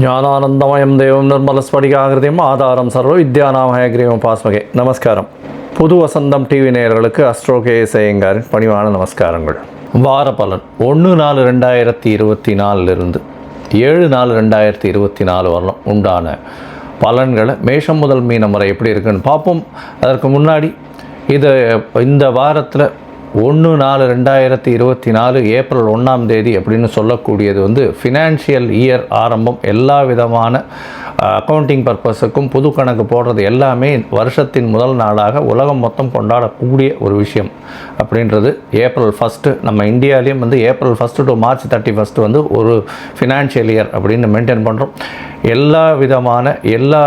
ஞானானந்தமயம் தெய்வம் நிர்மலஸ்படிகாகிருதியும் ஆதாரம் சர்வ வித்யாநாமயகிரியும் பாஸ்மகே. நமஸ்காரம். புது வசந்தம் டிவி நேயர்களுக்கு அஸ்ட்ரோ கேஎஸ் பணிவான நமஸ்காரங்கள். வார பலன். ஒன்று நாலு ரெண்டாயிரத்தி இருபத்தி நாலுலேருந்து ஏழு நாலு ரெண்டாயிரத்தி இருபத்தி நாலு வரலாம். உண்டான பலன்களை மேஷம் முதல் மீனம் வரை எப்படி இருக்குன்னு பார்ப்போம். அதற்கு முன்னாடி இது இந்த வாரத்தில் ஒன்று நாலு ரெண்டாயிரத்தி இருபத்தி நாலு ஏப்ரல் ஒன்றாம் தேதி அப்படின்னு சொல்லக்கூடியது வந்து ஃபினான்ஷியல் இயர் ஆரம்பம். எல்லா விதமான அக்கௌண்டிங் பர்பஸுக்கும் புது கணக்கு போடுறது எல்லாமே வருஷத்தின் முதல் நாளாக உலகம் மொத்தம் கொண்டாடக்கூடிய ஒரு விஷயம் அப்படின்றது. ஏப்ரல் ஃபஸ்ட்டு நம்ம இந்தியாவிலையும் வந்து April first to March thirty first வந்து ஒரு ஃபினான்ஷியல் இயர் அப்படின்னு மெயின்டைன் பண்ணுறோம் எல்லா விதமான எல்லா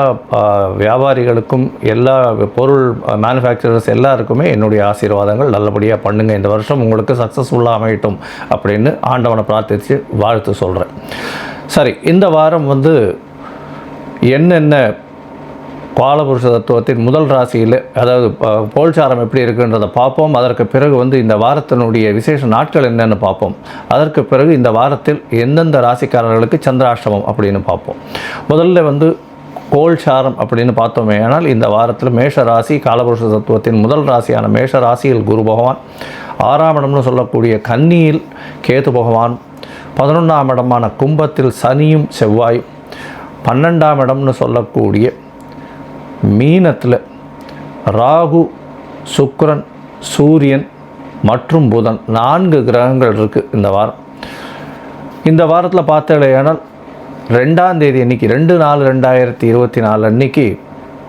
வியாபாரிகளுக்கும் எல்லா பொருள் மேனுஃபேக்சரர்ஸ் எல்லாருக்குமே என்னுடைய ஆசீர்வாதங்கள் நல்லபடியாக பண்ணுங்கள் இந்த வருஷம் உங்களுக்கு சக்ஸஸ்ஃபுல்லாக அமையட்டும் அப்படின்னு ஆண்டவனை பிரார்த்தித்து வாழ்த்து சொல்கிறேன் சரி இந்த வாரம் வந்து என்னென்ன காலபுருஷ தத்துவத்தின் முதல் ராசியில் அதாவது போல்சாரம் எப்படி இருக்குன்றதை பார்ப்போம். அதற்கு பிறகு வந்து இந்த வாரத்தினுடைய விசேஷ நாட்கள் என்னென்னு பார்ப்போம். அதற்கு பிறகு இந்த வாரத்தில் எந்தெந்த ராசிக்காரர்களுக்கு சந்திராஷ்டமம் அப்படின்னு பார்ப்போம். முதல்ல வந்து கோல்சாரம் அப்படின்னு பார்த்தோமே ஆனால் இந்த வாரத்தில் மேஷ ராசி காலபுருஷ தத்துவத்தின் முதல் ராசியான மேஷ ராசியில் குரு பகவான் ஆறாம் இடம்னு சொல்லக்கூடிய கன்னியில் கேது பகவான் பதினொன்றாம் இடமான கும்பத்தில் சனியும் செவ்வாயும் பன்னெண்டாம் இடம்னு சொல்லக்கூடிய மீனத்தில் ராகு சுக்ரன் சூரியன் மற்றும் புதன் நான்கு கிரகங்கள் இருக்குது இந்த வாரம். இந்த வாரத்தில் பார்த்தலையானால் ரெண்டாம் தேதி அன்னைக்கு ரெண்டு நாலு ரெண்டாயிரத்தி இருபத்தி நாலு அன்னைக்கு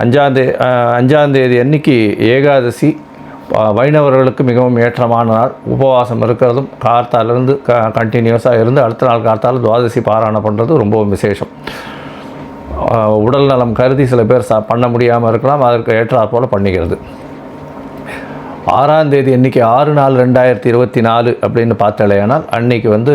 அஞ்சாந்தே அஞ்சாந்தேதி அன்னைக்கு ஏகாதசி வைணவர்களுக்கு மிகவும் ஏற்றமான நாள். உபவாசம் இருக்கிறதும் கார்த்தாலேருந்து க கண்டினியூஸாக இருந்து அடுத்த நாள் கார்த்தால துவாதசி பாராயணம் பண்ணுறது ரொம்பவும் விசேஷம். உடல் நலம் கருதி சில பேர் ச பண்ண முடியாமல் இருக்கலாம் அதற்கு ஏற்றாற் போல் பண்ணிக்கிறது. ஆறாம் தேதி இன்றைக்கி ஆறு நாள் ரெண்டாயிரத்தி இருபத்தி நாலு அப்படின்னு பார்த்தாலேயானால் அன்னைக்கு வந்து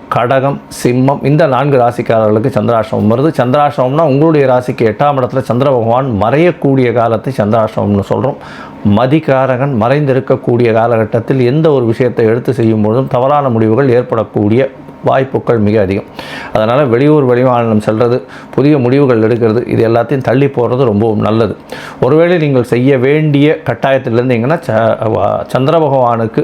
கடகம் சிம்மம் இந்த நான்கு ராசிக்காரர்களுக்கு சந்திராசிரமம் வருது. சந்திராசிரமம்னா உங்களுடைய ராசிக்கு எட்டாம் இடத்துல சந்திர பகவான் மறையக்கூடிய காலத்தை சந்திராசிரமம்னு சொல்கிறோம் மதிகாரகன் மறைந்திருக்கக்கூடிய காலகட்டத்தில் எந்த ஒரு விஷயத்தை எடுத்து செய்யும் பொழுதும் தவறான முடிவுகள் ஏற்படக்கூடிய வாய்ப்புகள் மிக அதிகம். அதனால் வெளியூர் வெளிமாநிலம் செல்வது புதிய முடிவுகள் எடுக்கிறது இது எல்லாத்தையும் தள்ளி போகிறது ரொம்பவும் நல்லது. ஒருவேளை நீங்கள் செய்ய வேண்டிய கட்டாயத்தில் இருந்தீங்கன்னா ச சந்திர பகவானுக்கு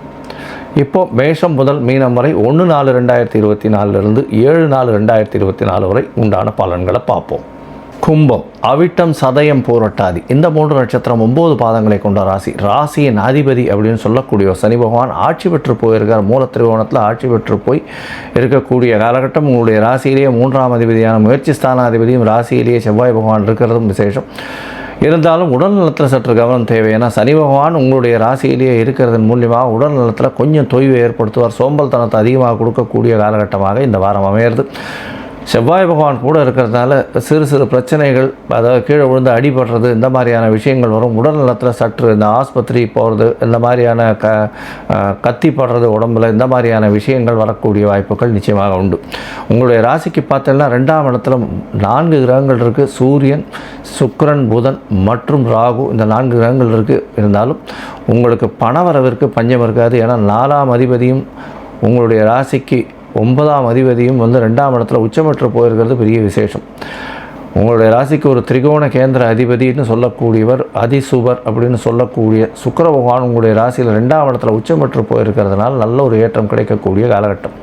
இப்போ மேஷம் முதல் மீனம் வரை ஒன்று நாலு ரெண்டாயிரத்தி இருபத்தி நாலுலேருந்து ஏழு நாலு ரெண்டாயிரத்தி இருபத்தி நாலு வரை உண்டான பலன்களை பார்ப்போம். கும்பம் அவிட்டம் சதயம் போரட்டாதி. இந்த மூன்று நட்சத்திரம் ஒம்பது பாதங்களை கொண்ட ராசி. ராசியின் அதிபதி அப்படின்னு சொல்லக்கூடிய சனி பகவான் ஆட்சி பெற்று போயிருக்கார். மூல திருவோணத்தில் ஆட்சி பெற்று போய் இருக்கக்கூடிய காலகட்டம் உங்களுடைய ராசியிலேயே மூன்றாம் அதிபதியான முயற்சி ஸ்தானாதிபதியும் ராசியிலேயே செவ்வாய் பகவான் இருக்கிறதும் விசேஷம். இருந்தாலும் உடல் நலத்தில் சற்று கவனம் தேவை. ஏன்னா சனி பகவான் உங்களுடைய ராசியிலேயே இருக்கிறதன் மூலியமாக உடல் நலத்தில் கொஞ்சம் தொய்வை ஏற்படுத்துவார். சோம்பல் தனத்தை அதிகமாக கொடுக்கக்கூடிய காலகட்டமாக இந்த வாரம் அமையிறது. செவ்வாய் பகவான் கூட இருக்கிறதுனால சிறு சிறு பிரச்சனைகள் அதாவது கீழே விழுந்து அடிபடுறது இந்த மாதிரியான விஷயங்கள் வரும். உடல் நலத்தில் சற்று இந்த ஆஸ்பத்திரி போகிறது இந்த மாதிரியான க கத்தி படுறது உடம்புல இந்த மாதிரியான விஷயங்கள் வரக்கூடிய வாய்ப்புகள் நிச்சயமாக உண்டு. உங்களுடைய ராசிக்கு பார்த்தீங்கன்னா ரெண்டாம் இடத்துல நான்கு கிரகங்கள் இருக்குது சூரியன் சுக்ரன் புதன் மற்றும் ராகு இந்த நான்கு கிரகங்கள் இருக்குது இருந்தாலும் உங்களுக்கு பணவரவிற்கு பஞ்சம் இருக்காது. ஏன்னா நாலாம் அதிபதியும் உங்களுடைய ராசிக்கு ஒன்பதாம் அதிபதியும் வந்து ரெண்டாம் இடத்துல உச்சமற்று போயிருக்கிறது பெரிய விசேஷம். உங்களுடைய ராசிக்கு ஒரு திரிகோண கேந்திர அதிபதினு சொல்லக்கூடியவர் அதிசுபர் அப்படின்னு சொல்லக்கூடிய சுக்கர பகவான் உங்களுடைய ராசியில் ரெண்டாம் இடத்துல உச்சமற்று போயிருக்கிறதுனால நல்ல ஒரு ஏற்றம் கிடைக்கக்கூடிய காலகட்டம்.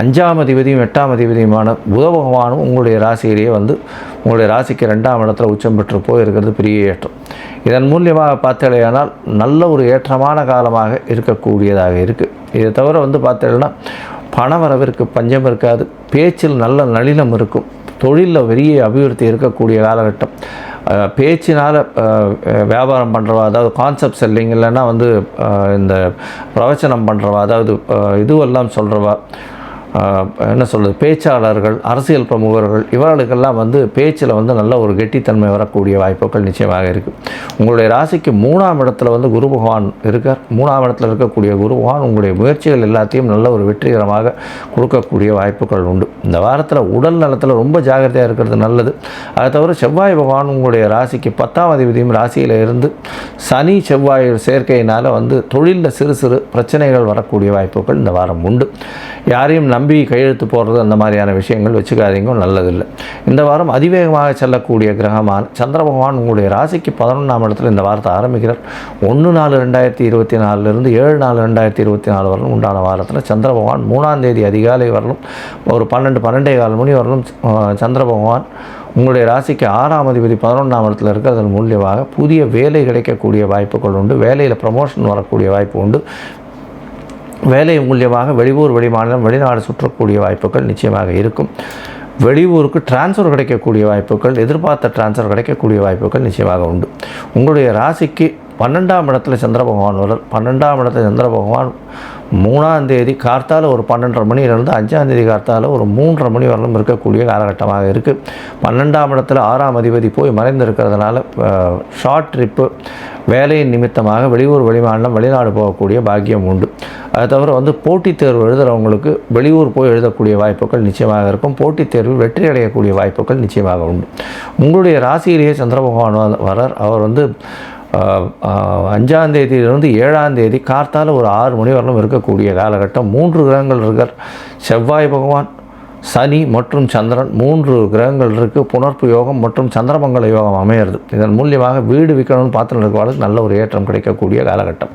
அஞ்சாம் அதிபதியும் எட்டாம் அதிபதியுமான புத பகவானும் உங்களுடைய ராசியிலேயே வந்து உங்களுடைய ராசிக்கு ரெண்டாம் இடத்துல உச்சம் பெற்று போயிருக்கிறது பெரிய ஏற்றம். இதன் மூலியமாக பார்த்தேனால் நல்ல ஒரு ஏற்றமான காலமாக இருக்கக்கூடியதாக இருக்குது இதை தவிர வந்து பார்த்தேன்னா பணவரவிற்கு பஞ்சம் இருக்காது. பேச்சில் நல்ல நளினம் இருக்கும். தொழிலில் பெரிய அபிவிருத்தி இருக்கக்கூடிய காலகட்டம். பேச்சினால் வியாபாரம் பண்ணுறவா அதாவது கான்செப்ட் செல்லிங் இல்லைன்னா வந்து இந்த பிரவச்சனம் பண்ணுறவா அதாவது இதுவெல்லாம் சொல்கிறவா என்ன சொல்கிறது பேச்சாளர்கள் அரசியல் பிரமுகர்கள் இவர்களுக்கெல்லாம் வந்து பேச்சில் வந்து நல்ல ஒரு கெட்டித்தன்மை வரக்கூடிய வாய்ப்புகள் நிச்சயமாக இருக்குது உங்களுடைய ராசிக்கு மூணாம் இடத்துல வந்து குரு பகவான் இருக்கார். மூணாம் இடத்துல இருக்கக்கூடிய குரு பகவான் உங்களுடைய முயற்சிகள் எல்லாத்தையும் நல்ல ஒரு வெற்றிகரமாக கொடுக்கக்கூடிய வாய்ப்புகள் உண்டு. இந்த வாரத்தில் உடல் நலத்தில் ரொம்ப ஜாகிரதையாக இருக்கிறது நல்லது. அதை தவிர செவ்வாய் பகவான் உங்களுடைய ராசிக்கு பத்தாம் அதிபதியும் ராசியில் இருந்து சனி செவ்வாய் சேர்க்கையினால் வந்து தொழிலில் சிறு சிறு பிரச்சனைகள் வரக்கூடிய வாய்ப்புகள் இந்த வாரம் உண்டு. யாரையும் நம்பி கையெழுத்து போடுறது அந்த மாதிரியான விஷயங்கள் வச்சுக்காதீங்க நல்லதில்லை. இந்த வாரம் அதிவேகமாக செல்லக்கூடிய கிரகமான சந்திர பகவான் உங்களுடைய ராசிக்கு பதினொன்றாம் இடத்துல இந்த வாரத்தை ஆரம்பிக்கிறார். ஒன்று நாலு ரெண்டாயிரத்தி இருபத்தி நாலுலேருந்து ஏழு நாலு ரெண்டாயிரத்தி இருபத்தி நாலு வரலும் உண்டான வாரத்தில் சந்திர பகவான் மூணாம் தேதி அதிகாலை வரலும் ஒரு பன்னெண்டு பன்னெண்டே கால் மணி வரலும் சந்திர பகவான் உங்களுடைய ராசிக்கு ஆறாம் அதிபதி பதினொன்றாம் இடத்துல இருக்கிறதன் மூலியமாக புதிய வேலை கிடைக்கக்கூடிய வாய்ப்புகள் உண்டு. வேலையில் ப்ரமோஷன் வரக்கூடிய வாய்ப்பு உண்டு. வேலை மூலியமாக வெளியூர் வெளிமாநிலம் வெளிநாடு சுற்றக்கூடிய வாய்ப்புகள் நிச்சயமாக இருக்கும். வெளியூருக்கு டிரான்ஸ்ஃபர் கிடைக்கக்கூடிய வாய்ப்புகள் எதிர்பார்த்த டிரான்ஸ்ஃபர் கிடைக்கக்கூடிய வாய்ப்புகள் நிச்சயமாக உண்டு. உங்களுடைய ராசிக்கு பன்னெண்டாம் இடத்துல சந்திர பகவான் வரும் பன்னெண்டாம் இடத்துல சந்திர பகவான் மூணாம் தேதி கார்த்தால ஒரு பன்னெண்டரை மணியிலிருந்து அஞ்சாம் தேதி கார்த்தால ஒரு மூன்றரை மணி வரலும் இருக்கக்கூடிய காலகட்டமாக இருக்குது பன்னெண்டாம் இடத்துல ஆறாம் அதிபதி போய் மறைந்திருக்கிறதுனால ஷார்ட் ட்ரிப்பு வேலையின் நிமித்தமாக வெளியூர் வெளிமாநிலம் வெளிநாடு போகக்கூடிய பாக்கியம் உண்டு. அது தவிர வந்து போட்டித் தேர்வு எழுதுகிறவங்களுக்கு வெளியூர் போய் எழுதக்கூடிய வாய்ப்புகள் நிச்சயமாக இருக்கும். போட்டித் தேர்வில் வெற்றி அடையக்கூடிய வாய்ப்புகள் நிச்சயமாக உண்டு. உங்களுடைய ராசியிலேயே சந்திர பகவான் வரார் அவர் வந்து அஞ்சாம் தேதியிலிருந்து ஏழாம் தேதி கார்த்தால் ஒரு ஆறு மணி வரலும் இருக்கக்கூடிய காலகட்டம். மூன்று கிரகங்கள் இருக்கார். செவ்வாய் பகவான் சனி மற்றும் சந்திரன் மூன்று கிரகங்கள் இருக்குது புனர்ப்பு யோகம் மற்றும் சந்திரமங்கல யோகம் அமையிறது. இதன் மூலியமாக வீடு விற்கணும்னு பாத்திரம் இருக்கிறவங்களுக்கு நல்ல ஒரு ஏற்றம் கிடைக்கக்கூடிய காலகட்டம்.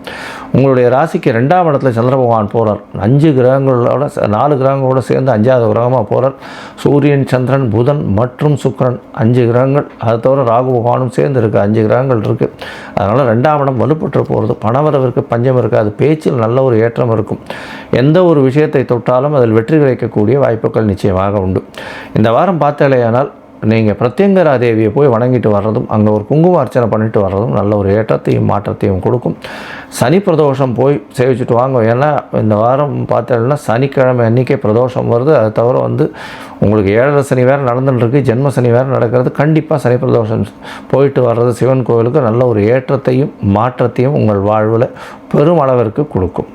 உங்களுடைய ராசிக்கு ரெண்டாம் இடத்துல சந்திர பகவான் போகிறார் அஞ்சு கிரகங்களோட ச- நாலு கிரகங்களோட சேர்ந்து அஞ்சாவது கிரகமாக போகிறார் சூரியன் சந்திரன் புதன் மற்றும் சுக்கரன் அஞ்சு கிரகங்கள். அது தவிர ராகு பகவானும் சேர்ந்து இருக்குது அஞ்சு கிரகங்கள் இருக்குது அதனால் ரெண்டாம் இடம் வலுப்பட்டு போகிறது பணவரவிற்கு பஞ்சம் இருக்காது. பேச்சில் நல்ல ஒரு ஏற்றம் இருக்கும். எந்த ஒரு விஷயத்தை தொட்டாலும் அதில் வெற்றி கிடைக்கக்கூடிய வாய்ப்புகள் நிச்சயமாக உண்டு. இந்த வாரம் பார்த்தாலேயானால் நீங்கள் பிரத்யங்கரா தேவியை போய் வணங்கிட்டு வர்றதும் அங்கே ஒரு குங்கும அர்ச்சனை பண்ணிட்டு வர்றதும் நல்ல ஒரு ஏற்றத்தையும் மாற்றத்தையும் கொடுக்கும். சனி பிரதோஷம் போய் சேவிச்சுட்டு வாங்க. ஏன்னா இந்த வாரம் பார்த்தீங்கன்னா சனிக்கிழமை அன்றைக்கே பிரதோஷம் வருது. அது தவிர வந்து உங்களுக்கு ஏழரை சனி வேறு நடந்துட்டுருக்கு ஜென்ம சனி வேறு நடக்கிறது. கண்டிப்பாக சனி பிரதோஷம் போயிட்டு வர்றது சிவன் கோவிலுக்கு நல்ல ஒரு ஏற்றத்தையும் மாற்றத்தையும் உங்கள் வாழ்வில் பெரும் அளவிற்கு கொடுக்கும்.